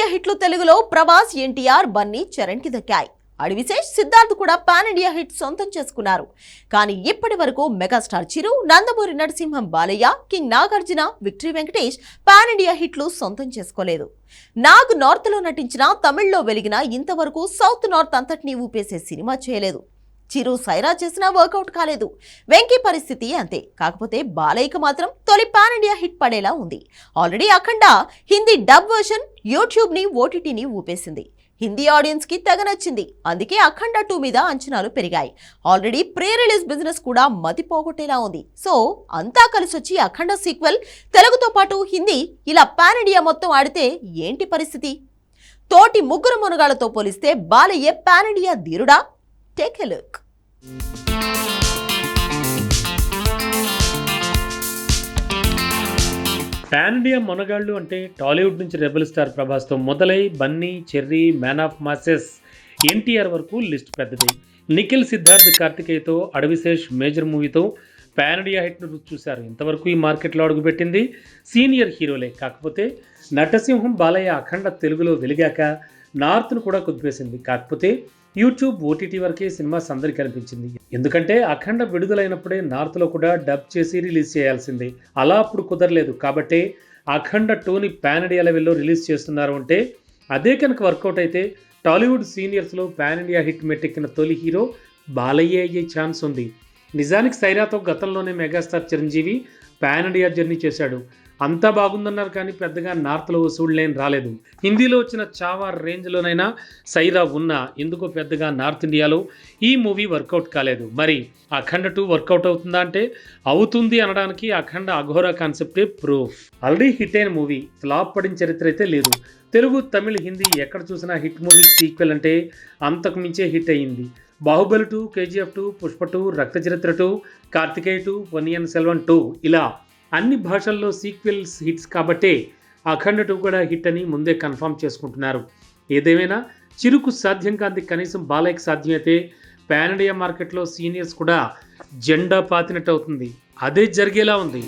India హిట్లు తెలుగులో ప్రభాస్ ఎన్టీఆర్ బన్నీ చరణ్కి దక్కాయి అడివిశేష్ సిద్ధార్థ్ కూడా పాన్ ఇండియా హిట్ సొంతం చేసుకున్నారు. కానీ ఇప్పటి వరకు megastar Chiru Nandamuri Narasimham Balayya king Nagarjuna victory Venkatesh pan India హిట్లు సొంతం చేసుకోలేదు. నాగ్ నార్త్లో నటించిన తమిళ్ళో వెలిగిన ఇంతవరకు సౌత్ నార్త్ అంతటినీ ఊపేసే సినిమా చేయలేదు. చిరు సైరా చేసినా వర్కౌట్ కాలేదు. వెంకీ పరిస్థితి అంతే. కాకపోతే బాలయ్యకు మాత్రం తొలి పాన్ ఇండియా హిట్ పడేలా ఉంది. Already Akhanda Hindi dub version యూట్యూబ్ని ఓటీటీని ఊపేసింది. హిందీ ఆడియన్స్కి తెగ నచ్చింది. అందుకే అఖండ టూ మీద అంచనాలు పెరిగాయి. ఆల్రెడీ ప్రీ రిలీజ్ బిజినెస్ కూడా మతి పోగొట్టేలా ఉంది. సో అంతా కలిసొచ్చి అఖండ సీక్వెల్ తెలుగుతో పాటు హిందీ ఇలా పాన్ ఇండియా మొత్తం ఆడితే ఏంటి పరిస్థితి? తోటి ముగ్గురు మునగాళ్ళతో పోలిస్తే Balayya pan India ధీరుడా? Take a look. Pan India మొనగాళ్ళు అంటే టాలీవుడ్ నుంచి రెబల్ స్టార్ ప్రభాస్తో మొదలై Bunny Cherry man of masses NTR వరకు లిస్ట్ పెద్దది. నిఖిల్ సిద్ధార్థ్ కార్తికేయతో అడవిశేష్ మేజర్ మూవీతో పాన్ ఇండియా హిట్ను చూశారు. ఇంతవరకు ఈ మార్కెట్లో అడుగుపెట్టింది సీనియర్ హీరోలే కాకపోతే నటసింహం బాలయ్య అఖండ తెలుగులో వెలిగాక నార్త్ను కూడా కుదిపేసింది కాకపోతే యూట్యూబ్ ఓటీటీ వరకే సినిమా సందడి కనిపించింది. ఎందుకంటే అఖండ విడుదలైనప్పుడే నార్త్లో కూడా డబ్ చేసి రిలీజ్ చేయాల్సిందే. అలా అప్పుడు కుదరలేదు. కాబట్టి అఖండ టూని పాన్ ఇండియా లెవెల్లో రిలీజ్ చేస్తున్నారు అంటే అదే కనుక వర్కౌట్ అయితే టాలీవుడ్ సీనియర్స్లో పాన్ ఇండియా హిట్ మెట్టెక్కిన తొలి హీరో బాలయ్య అయ్యే ఛాన్స్ ఉంది. నిజానికి సైరాతో గతంలోనే megastar Chiranjeevi pan India journey చేశాడు. అంతా బాగుందన్నారు కానీ పెద్దగా నార్త్లో వసూళ్ళు లేని రాలేదు. హిందీలో వచ్చిన చావా రేంజ్లోనైనా సైరా ఉన్నా ఎందుకో పెద్దగా నార్త్ ఇండియాలో ఈ మూవీ వర్కౌట్ కాలేదు. మరి అఖండ టూ వర్కౌట్ అవుతుందా అంటే అవుతుంది అనడానికి అఖండ అఘోర కాన్సెప్టే ప్రూఫ్. ఆల్రెడీ హిట్ అయిన మూవీ ఫ్లాప్ పడిన చరిత్ర అయితే లేదు. తెలుగు తమిళ్ హిందీ ఎక్కడ చూసినా హిట్ మూవీ సీక్వెల్ అంటే అంతకు మించే హిట్ అయ్యింది. Baahubali two KGF two Pushpa two Rakta Charitra two Karthikeya two Ponniyin Selvan two ఇలా అన్ని భాషల్లో సీక్వెల్స్ హిట్స్ కాబట్టే అఖండ టూ కూడా హిట్ అని ముందే కన్ఫర్మ్ చేసుకుంటున్నారు. ఏదేమైనా చిరుకు సాధ్యం కాంతి కనీసం బాలయ్యకి సాధ్యమైతే పాన్ ఇండియా మార్కెట్లో సీనియర్స్ కూడా జెండా పాతినట్టు అవుతుంది. అదే జరిగేలా ఉంది.